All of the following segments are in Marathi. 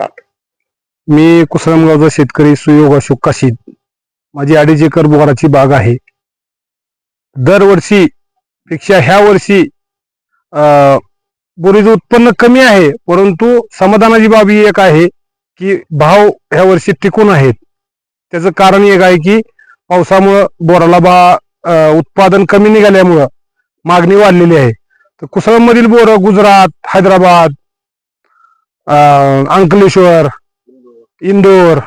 मी कुसळमगावचा शेतकरी सुयोग अशोक काशीद. माझी अडीच एकर बोराची बाग आहे. दरवर्षी पेक्षा ह्या वर्षी बोरीचं उत्पन्न कमी आहे परंतु समाधानाची बाब ही एक आहे की भाव ह्या वर्षी टिकून आहेत. त्याचं कारण एक आहे की पावसामुळं बोराला बा उत्पादन कमी निघाल्यामुळं मागणी वाढलेली आहे. तर कुसळमधील बोरं गुजरात हैदराबाद अंकलेश्वर इंदोर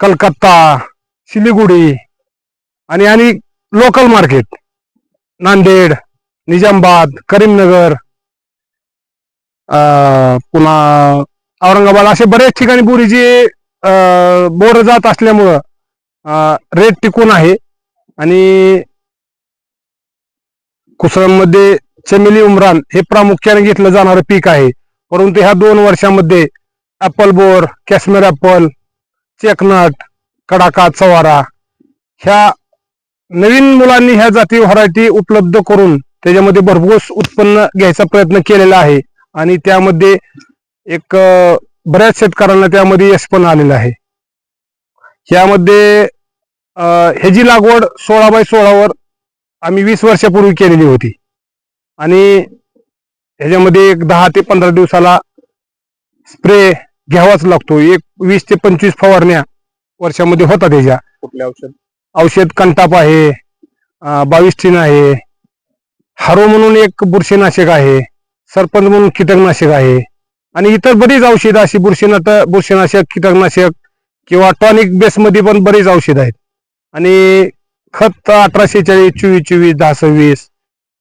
कलकत्ता सिलिगुडी आणि आणि लोकल मार्केट नांदेड निजामाबाद करीमनगर पुन्हा औरंगाबाद असे बरेच ठिकाणी बोरीची बोर जात असल्यामुळं रेट टिकून आहे आणि कुसळमध्ये चमेली उमरान हे प्रामुख्याने घेतलं जाणारं पीक आहे परंतु ह्या दोन वर्षामध्ये ॲपल बोर कॅश्मीर ॲपल चेकनट कडाका चवारा ह्या नवीन मुलांनी ह्या जाती व्हरायटी उपलब्ध करून त्याच्यामध्ये भरघोस उत्पन्न घ्यायचा प्रयत्न केलेला आहे. आणि त्यामध्ये एक बऱ्याच शेतकऱ्यांना त्यामध्ये यश पण आलेलं आहे. यामध्ये ह्याची लागवड सोळा बाय सोळावर आम्ही वीस वर्षापूर्वी केलेली होती. आणि ह्याच्यामध्ये एक दहा ते पंधरा दिवसाला स्प्रे घ्यावाच लागतो. एक वीस ते पंचवीस फवारण्या वर्षामध्ये होतात त्याच्या कुठले औषध? औषध कंटाप आहे अं, बावीस टीन आहे हारो म्हणून एक बुरशीनाशक आहे सरपंच म्हणून कीटकनाशक आहे आणि इतर बरीच औषधं अशी बुरशीनाथ बुरशीनाशक कीटकनाशक किंवा टॉनिक बेसमध्ये पण बरीच औषधं आहेत. आणि खत अठराशे चाळीस चोवीस चोवीस दहा सव्वीस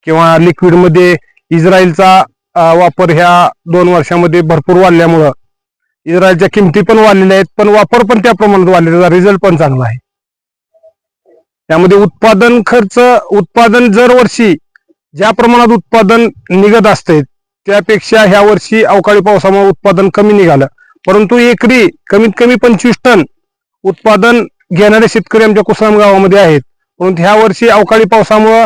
किंवा लिक्विडमध्ये इस्रायलचा वापर ह्या दोन वर्षामध्ये भरपूर वाढल्यामुळं इस्रायलच्या किमती पण वाढलेल्या आहेत पण वापर पण त्या प्रमाणात वाढलेला रिझल्ट पण चांगला आहे. त्यामध्ये उत्पादन खर्च उत्पादन दरवर्षी ज्या प्रमाणात उत्पादन निघत असते त्यापेक्षा ह्या वर्षी अवकाळी पावसामुळे उत्पादन कमी निघालं. परंतु एकरी कमीत कमी पंचवीस टन उत्पादन घेणारे शेतकरी आमच्या कुसम गावामध्ये आहेत. परंतु ह्या वर्षी अवकाळी पावसामुळं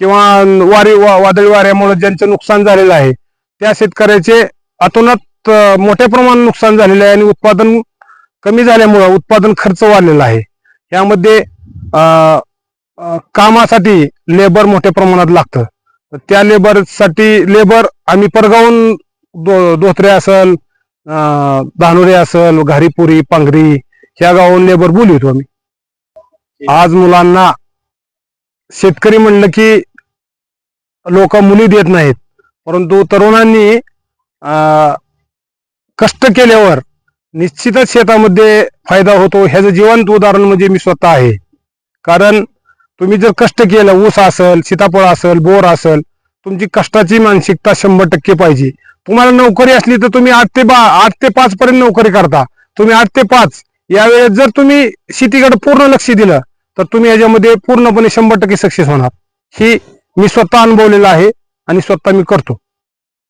किंवा वारी वा- वादळी वाऱ्यामुळे ज्यांचं नुकसान झालेलं आहे त्या शेतकऱ्याचे अतोनात मोठ्या प्रमाणात नुकसान झालेलं आहे आणि उत्पादन कमी झाल्यामुळं उत्पादन खर्च वाढलेला आहे. यामध्ये कामासाठी लेबर मोठ्या प्रमाणात लागतं. त्या लेबरसाठी लेबर आम्ही परगावून दो धोत्रे असल धानुरे असल घारीपुरी पांघरी ह्या गावाहून लेबर बोलवतो आम्ही. आज मुलांना शेतकरी म्हणलं की लोक मुली देत नाहीत. परंतु तरुणांनी कष्ट केल्यावर निश्चितच शेतामध्ये फायदा होतो. ह्याचं जिवंत उदाहरण म्हणजे मी स्वतः आहे. कारण तुम्ही जर कष्ट केलं ऊस असेल सीताफळ असेल बोर असेल तुमची कष्टाची मानसिकता शंभर टक्के पाहिजे. तुम्हाला नोकरी असली तर तुम्ही आठ ते बा आठ ते पाच पर्यंत नोकरी करता. तुम्ही आठ ते पाच. यावेळेस जर तुम्ही शेतीकडे पूर्ण लक्ष दिलं तर तुम्ही याच्यामध्ये पूर्णपणे शंभर टक्के सक्सेस होणार. ही मी स्वतः अनुभवलेलं आहे आणि स्वतः मी करतो.